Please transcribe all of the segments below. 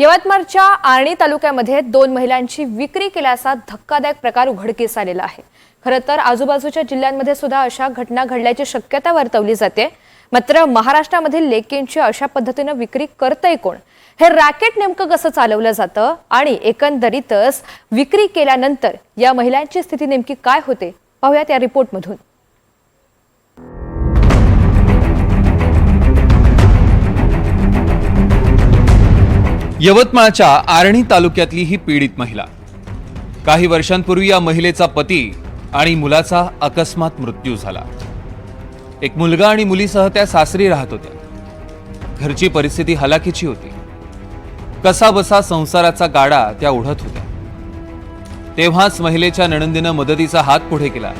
यवतमाळच्या आर्णी तालुक्यामध्ये दोन महिलांची विक्री केल्याचा धक्कादायक प्रकार उघडकीस आलेला आहे. खरं तर आजूबाजूच्या जिल्ह्यांमध्ये सुद्धा अशा घटना घडल्याची शक्यता वर्तवली जाते. मात्र महाराष्ट्रामधील लेकींची अशा पद्धतीनं विक्री करतंय कोण? हे रॅकेट नेमकं कसं चालवलं जातं? आणि एकंदरीतच विक्री केल्यानंतर या महिलांची स्थिती नेमकी काय होते? पाहूयात या रिपोर्टमधून. यवतमाळच्या आर्णी तालुक्यातली ही पीडित महिला. काही वर्षांपूर्वी या महिलेचा पती आणि मुलाचा अकस्मात मृत्यू झाला. एक मुलगा आणि मुलीसह त्या सासरी राहत होत्या. घरची परिस्थिती हलाखीची होती. कसा बसा संसाराचा गाडा त्या ओढत होत्या. तेव्हाच महिलेच्या नणंदीनं मदतीचा हात पुढे केला.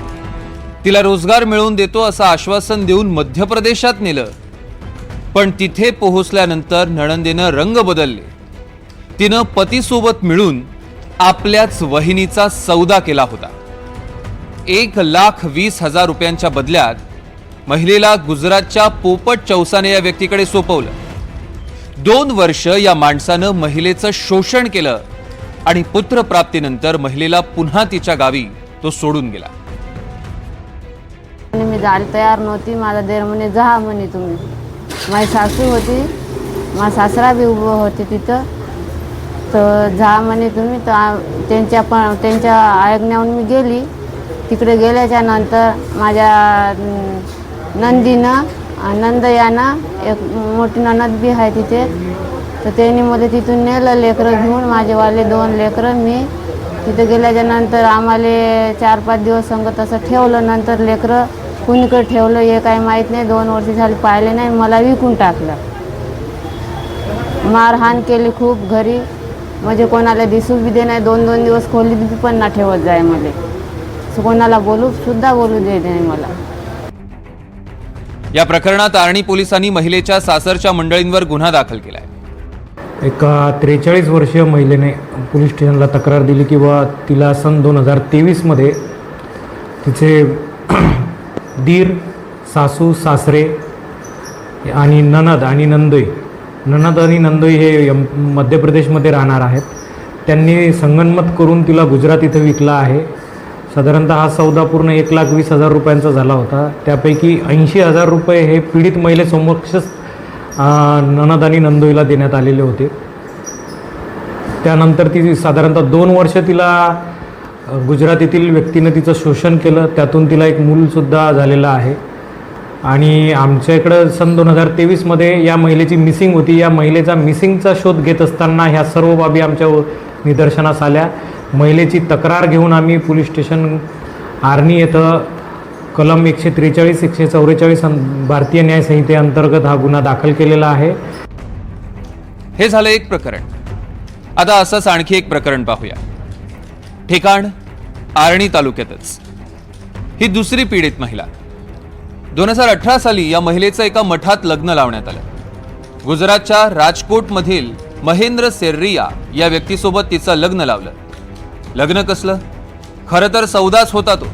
तिला रोजगार मिळवून देतो असं आश्वासन देऊन मध्य प्रदेशात नेलं. पण तिथे पोहोचल्यानंतर नणंदीनं रंग बदलले. तिनं पतीसोबत मिळून आपल्याच वहिनीचा सौदा केला होता. एक लाख वीस हजार रुपयांच्या बदल्यात महिलेला गुजरातच्या पोपट चौसाने या व्यक्तीकडे सोपवलं. दोन वर्ष या माणसानं महिलेचं शोषण केलं आणि पुत्रप्राप्तीनंतर महिलेला पुन्हा तिच्या गावी तो सोडून गेला. आणि मी जायला तयार नव्हती माझा देर म्हणे जा म्हणे तुम्ही. माझी सासू होती माझा सासरा बी उभं होते तिथं. तर जा म्हणे तुम्ही तर त्यांच्या पण त्यांच्या ऐकण्याहून मी गेली. तिकडे गेल्याच्यानंतर माझ्या नंदीनं नंदयानं नंद यानं एक मोठी ननद बी आहे तिथे. तर त्यांनी मध्ये तिथून नेलं लेकरं घेऊन. माझेवाले दोन लेकरं मी. तिथे गेल्याच्यानंतर आम्हाला चार पाच दिवस संग तसं ठेवलं. नंतर लेकरं कुणीकडे ठेवलं हे काही माहीत नाही. दोन वर्ष झाली पाहिले नाही. मला विकून टाकलं. मारहाण केली खूप घरी. म्हणजे कोणाला दिसू बी दे नाही दोन दोन दिवस खोलीत बी पण ना ठेवत जाय मला. असं कोणाला बोलू सुद्धा बोलू दे नाही मला. या प्रकरणात आर्णी पोलिसांनी महिलेच्या सासरच्या मंडळींवर गुन्हा दाखल केलाय. एका त्रेचाळीस वर्षीय महिलेने पोलीस स्टेशनला तक्रार दिली की बा तिला सन दोन हजार तेवीसमध्ये तिचे दीर सासू सासरे आणि ननद आणि नंदोई ननद आणि नंदोई हे यम मध्य प्रदेशमध्ये राहणार आहेत. त्यांनी संगनमत करून तिला गुजरात इथं विकला आहे. साधारणतः हा सौदा पूर्ण एक लाख वीस हजार रुपयांचा झाला होता. त्यापैकी ऐंशी हजार रुपये हे पीडित महिलेसमक्षच ननद आणि नंदोईला देण्यात आलेले होते. त्यानंतर ती साधारणतः दोन वर्ष तिला गुजरात गुजरातीतील व्यक्तीनं तिचं शोषण केलं. त्यातून तिला एक मूलसुद्धा झालेलं आहे. आणि आमच्या इकडं सन दोन हजार तेवीसमध्ये या महिलेची मिसिंग होती. या महिलेचा मिसिंगचा शोध घेत असताना ह्या सर्व बाबी आमच्या निदर्शनास आल्या. महिलेची तक्रार घेऊन आम्ही पोलीस स्टेशन आर्णी येथं कलम एकशे त्रेचाळीस एकशे चौवेचाळीस भारतीय न्याय संहितेअंतर्गत हा गुन्हा दाखल केलेला आहे. हे झालं एक प्रकरण. आता असंच आणखी एक प्रकरण पाहूया. ठिकाण आर्णी तालुक्यातच. ही दुसरी पीडित महिला. दोन हजार अठरा साली या महिलेचं एका मठात लग्न लावण्यात आलं. गुजरातच्या राजकोटमधील महेंद्र सेर्रिया या व्यक्तीसोबत तिचं लग्न लावलं. लग्न कसलं? खरं तर सौदाच होता तो.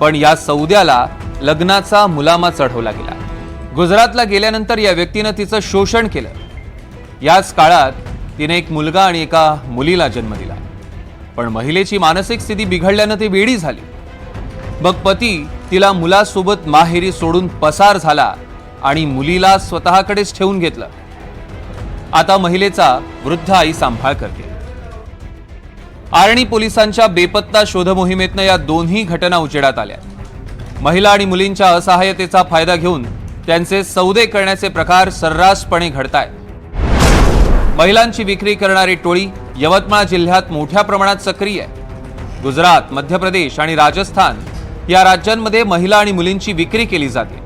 पण या सौद्याला लग्नाचा मुलामा चढवला गेला. गुजरातला गेल्यानंतर या व्यक्तीनं तिचं शोषण केलं. याच काळात तिने एक मुलगा आणि एका मुलीला जन्म दिला. पण महिलेची मानसिक स्थिती बिघडल्यानं ती वेडी झाली. मग पती तिला मुलासोबत माहेरी सोडून पसार झाला आणि मुलीला स्वतःकडेच ठेवून घेतलं. आता महिलेचा वृद्ध आई सांभाळ करते. आर्णी पोलिसांच्या बेपत्ता शोध मोहिमेतनं या दोन्ही घटना उजेडात आल्या. महिला आणि मुलींच्या असहाय्यतेचा फायदा घेऊन त्यांचे सौदे करण्याचे प्रकार सर्रासपणे घडतायत. महिलांची विक्री करणारी टोळी यवतमाळ जिल्ह्यात मोठ्या प्रमाणात सक्रिय आहे. गुजरात मध्य प्रदेश आणि राजस्थान या राज्यांमध्ये महिला आणि मुलींची विक्री केली जाते.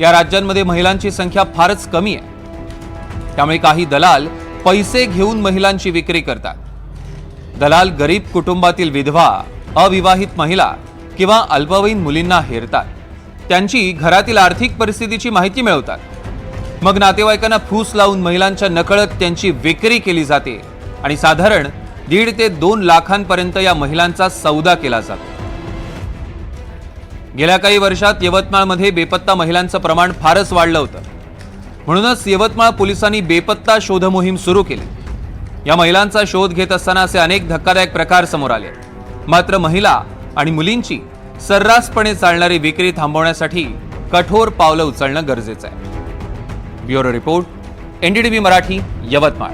या राज्यांमध्ये महिलांची संख्या फारच कमी आहे. त्यामुळे काही दलाल पैसे घेऊन महिलांची विक्री करतात. दलाल गरीब कुटुंबातील विधवा अविवाहित महिला किंवा अल्पवयीन मुलींना हेरतात. त्यांची घरातील आर्थिक परिस्थितीची माहिती मिळवतात. मग नातेवाईकांना फूस लावून महिलांच्या नकळत त्यांची विक्री केली जाते आणि साधारण दीड ते दोन लाखांपर्यंत या महिलांचा सौदा केला जातो. गेल्या काही वर्षात यवतमाळमध्ये बेपत्ता महिलांचं प्रमाण फारच वाढलं होतं. म्हणूनच यवतमाळ पोलिसांनी बेपत्ता शोध मोहीम सुरू केली. या महिलांचा शोध घेत असताना असे अनेक धक्कादायक प्रकार समोर आले. मात्र महिला आणि मुलींची सर्रासपणे चालणारी विक्री थांबवण्यासाठी कठोर पावलं उचलणं गरजेचं आहे. Bureau report NDTV Marathi Yavatmal.